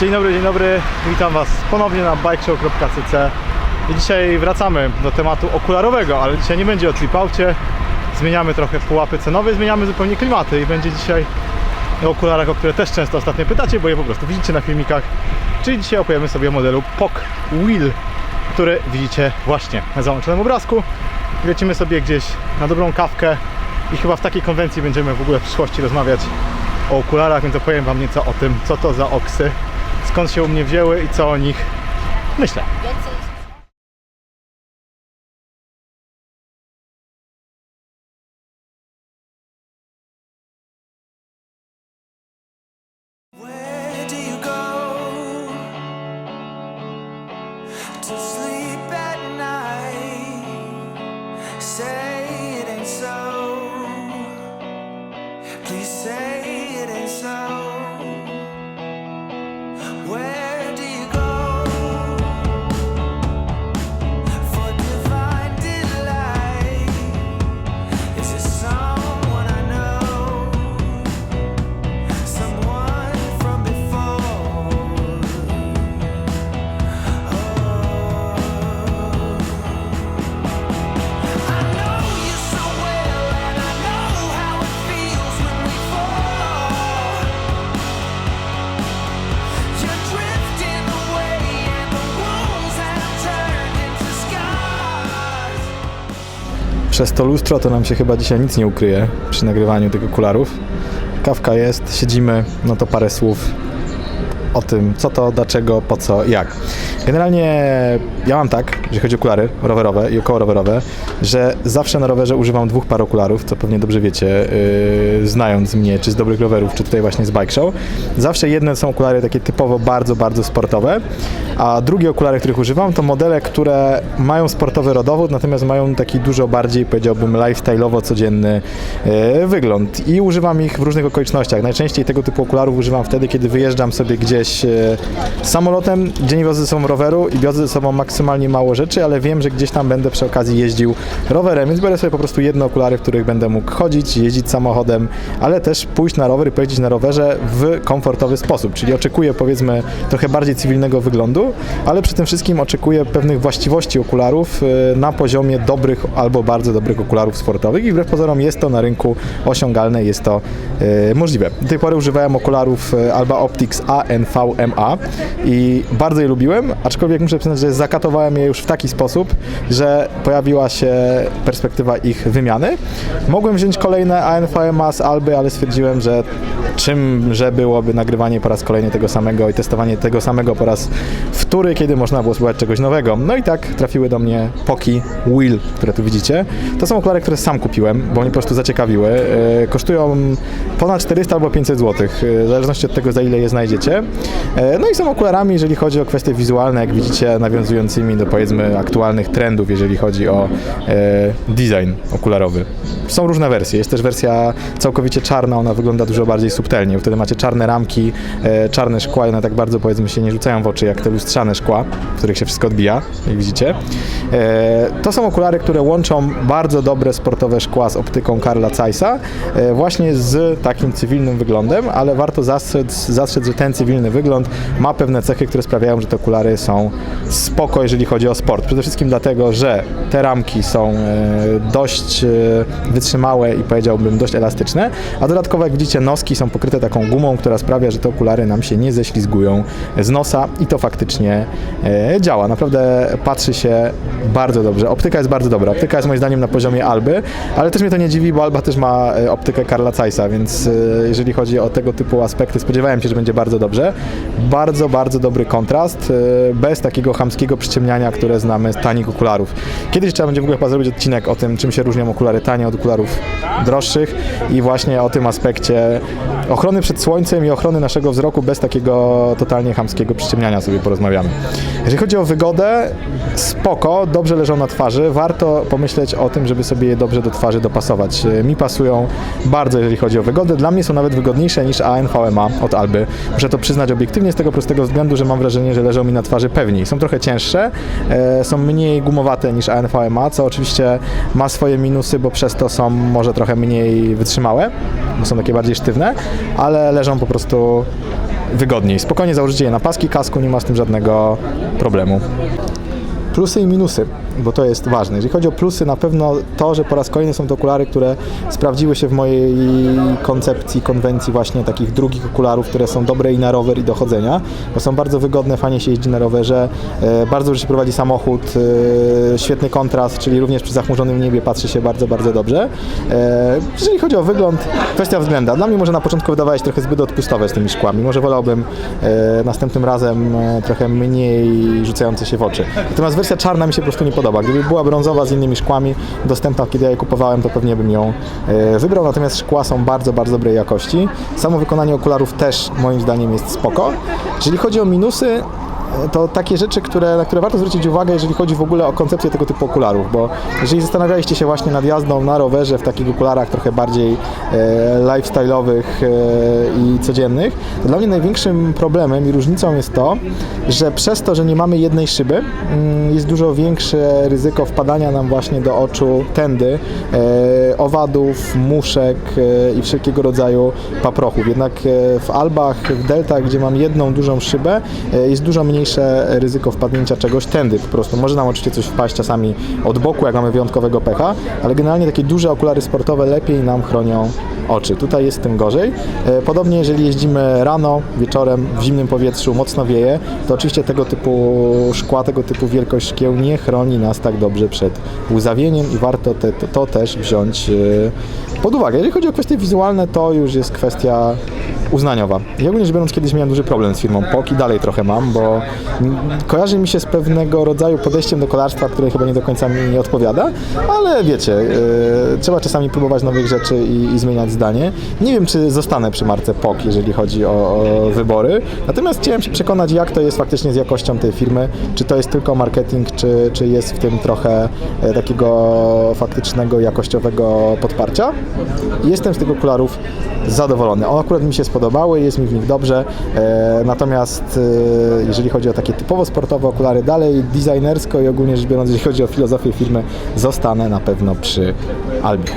Dzień dobry, dzień dobry. Witam Was ponownie na bikeshow.cc. I dzisiaj wracamy do tematu okularowego, ale dzisiaj nie będzie o tripaucie. Zmieniamy trochę pułapy cenowe, zmieniamy zupełnie klimaty i będzie dzisiaj o okularach, o które też często ostatnio pytacie, bo je po prostu widzicie na filmikach. Czyli dzisiaj opowiemy sobie o modelu POC Wheel, który widzicie właśnie na załączonym obrazku. Lecimy sobie gdzieś na dobrą kawkę i chyba w takiej konwencji będziemy w ogóle w przyszłości rozmawiać o okularach, więc opowiem Wam nieco o tym, co to za oksy, skąd się u mnie wzięły i co o nich myślę. Przez to lustro to nam się chyba dzisiaj nic nie ukryje przy nagrywaniu tych okularów. Kawka jest, siedzimy, no to parę słów o tym, co to, dlaczego, po co, jak. Generalnie ja mam tak, jeżeli chodzi o okulary rowerowe i około rowerowe, że zawsze na rowerze używam dwóch par okularów, co pewnie dobrze wiecie, yy, znając mnie, czy z dobrych rowerów, czy tutaj właśnie z Bike Show. Zawsze jedne są okulary takie typowo bardzo, bardzo sportowe, a drugie okulary, których używam, to modele, które mają sportowy rodowód, natomiast mają taki dużo bardziej, powiedziałbym, lifestyle'owo codzienny yy, wygląd. I używam ich w różnych okolicznościach. Najczęściej tego typu okularów używam wtedy, kiedy wyjeżdżam sobie gdzieś yy, samolotem, gdzie nie wiozę ze sobą roweru i wiozę ze sobą maksymalnie mało rzeczy, ale wiem, że gdzieś tam będę przy okazji jeździł rowerem, więc biorę sobie po prostu jedne okulary, w których będę mógł chodzić, jeździć samochodem, ale też pójść na rower i pojeździć na rowerze w komfortowy sposób, czyli oczekuję powiedzmy trochę bardziej cywilnego wyglądu, ale przy tym wszystkim oczekuję pewnych właściwości okularów y, na poziomie dobrych albo bardzo dobrych okularów sportowych i wbrew pozorom jest to na rynku osiągalne, jest to y, możliwe. Do tej pory używałem okularów Alba Optics ANVMA i bardzo je lubiłem, aczkolwiek muszę przyznać, że zakatowałem je już w taki sposób, że pojawiła się perspektywa ich wymiany. Mogłem wziąć kolejne ANVMA z Alby, ale stwierdziłem, że czymże byłoby nagrywanie po raz kolejny tego samego i testowanie tego samego po raz wtóry, kiedy można było spróbować czegoś nowego. No i tak trafiły do mnie Poki Wheel, które tu widzicie. To są okulary, które sam kupiłem, bo mnie po prostu zaciekawiły. E, Kosztują ponad 400 albo 500 zł, w zależności od tego, za ile je znajdziecie. E, No i są okularami, jeżeli chodzi o kwestie wizualne, jak widzicie, nawiązującymi do powiedzmy aktualnych trendów, jeżeli chodzi o e, design okularowy. Są różne wersje. Jest też wersja całkowicie czarna, ona wygląda dużo bardziej subtelnie. Wtedy macie czarne ramki, e, czarne szkła i one tak bardzo powiedzmy się nie rzucają w oczy jak te lustrzane szkła, w których się wszystko odbija, jak widzicie. E, To są okulary, które łączą bardzo dobre sportowe szkła z optyką Karla Zeissa, e, właśnie z takim cywilnym wyglądem, ale warto zastrzec, zastrzec, że ten cywilny wygląd ma pewne cechy, które sprawiają, że te okulary są spoko, jeżeli chodzi o sport. Przede wszystkim dlatego, że te ramki są dość wytrzymałe i powiedziałbym dość elastyczne, a dodatkowo jak widzicie noski są pokryte taką gumą, która sprawia, że te okulary nam się nie ześlizgują z nosa i to faktycznie e, działa. Naprawdę patrzy się bardzo dobrze. Optyka jest bardzo dobra. Optyka jest moim zdaniem na poziomie Alby, ale też mnie to nie dziwi, bo Alba też ma e, optykę Karla Zeissa, więc e, jeżeli chodzi o tego typu aspekty, spodziewałem się, że będzie bardzo dobrze. Bardzo, bardzo dobry kontrast, e, bez takiego chamskiego przyciemniania, które znamy z tanich okularów. Kiedyś trzeba będzie w ogóle chyba zrobić odcinek o tym, czym się różnią okulary tanie od okularów droższych i właśnie o tym aspekcie ochrony przed słońcem i ochrony naszego wzroku bez takiego totalnie chamskiego przyciemniania sobie porozmawiamy. Jeżeli chodzi o wygodę, spoko, dobrze leżą na twarzy. Warto pomyśleć o tym, żeby sobie je dobrze do twarzy dopasować. Mi pasują bardzo, jeżeli chodzi o wygodę. Dla mnie są nawet wygodniejsze niż ANVMA od Alby. Muszę to przyznać obiektywnie z tego prostego względu, że mam wrażenie, że leżą mi na twarzy pewniej. Są trochę cięższe, e, są mniej gumowate niż ANVMA, co oczywiście ma swoje minusy, bo przez to są może trochę mniej wytrzymałe, bo są takie bardziej sztywne, ale leżą po prostu wygodniej. Spokojnie założycie je na paski kasku, nie ma z tym żadnego problemu. Plusy i minusy, bo to jest ważne. Jeżeli chodzi o plusy, na pewno to, że po raz kolejny są to okulary, które sprawdziły się w mojej koncepcji, konwencji właśnie takich drugich okularów, które są dobre i na rower i do chodzenia, bo są bardzo wygodne, fajnie się jeździ na rowerze, e, bardzo dobrze się prowadzi samochód, e, świetny kontrast, czyli również przy zachmurzonym niebie patrzy się bardzo, bardzo dobrze. E, Jeżeli chodzi o wygląd, kwestia względa. Dla mnie może na początku wydawało się trochę zbyt odpustowe z tymi szkłami. Może wolałbym następnym razem trochę mniej rzucające się w oczy. Natomiast wersja czarna mi się po prostu nie podoba. Gdyby była brązowa z innymi szkłami dostępna, kiedy ja je kupowałem, to pewnie bym ją e, wybrał. Natomiast szkła są bardzo, bardzo dobrej jakości. Samo wykonanie okularów też moim zdaniem jest spoko. Jeżeli chodzi o minusy, to takie rzeczy, które, na które warto zwrócić uwagę, jeżeli chodzi w ogóle o koncepcję tego typu okularów, bo jeżeli zastanawialiście się właśnie nad jazdą na rowerze w takich okularach trochę bardziej e, lifestyle'owych e, i codziennych, to dla mnie największym problemem i różnicą jest to, że przez to, że nie mamy jednej szyby, mm, jest dużo większe ryzyko wpadania nam właśnie do oczu tędy, e, owadów, muszek e, i wszelkiego rodzaju paprochów. Jednak e, w Albach, w Deltach, gdzie mam jedną dużą szybę, e, jest dużo mniejsze ryzyko wpadnięcia czegoś tędy po prostu. Może nam oczywiście coś wpaść czasami od boku, jak mamy wyjątkowego pecha, ale generalnie takie duże okulary sportowe lepiej nam chronią oczy. Tutaj jest tym gorzej. E, Podobnie jeżeli jeździmy rano, wieczorem, w zimnym powietrzu, mocno wieje, to oczywiście tego typu szkła, tego typu wielkość szkieł nie chroni nas tak dobrze przed łzawieniem i warto te, to, to też wziąć e, pod uwagę. Jeżeli chodzi o kwestie wizualne, to już jest kwestia uznaniowa. Ja ogólnie biorąc kiedyś miałem duży problem z firmą POK i dalej trochę mam, bo kojarzy mi się z pewnego rodzaju podejściem do kolarstwa, które chyba nie do końca mi nie odpowiada, ale wiecie, yy, trzeba czasami próbować nowych rzeczy i, i zmieniać zdanie. Nie wiem, czy zostanę przy marce POK, jeżeli chodzi o, o wybory, natomiast chciałem się przekonać, jak to jest faktycznie z jakością tej firmy, czy to jest tylko marketing, czy, czy jest w tym trochę e, takiego faktycznego, jakościowego podparcia. Jestem z tych okularów zadowolony. One akurat mi się spodobały, jest mi w nich dobrze, e, natomiast e, jeżeli chodzi o takie typowo sportowe okulary, dalej designersko i ogólnie rzecz biorąc, jeżeli chodzi o filozofię firmy, zostanę na pewno przy Albi.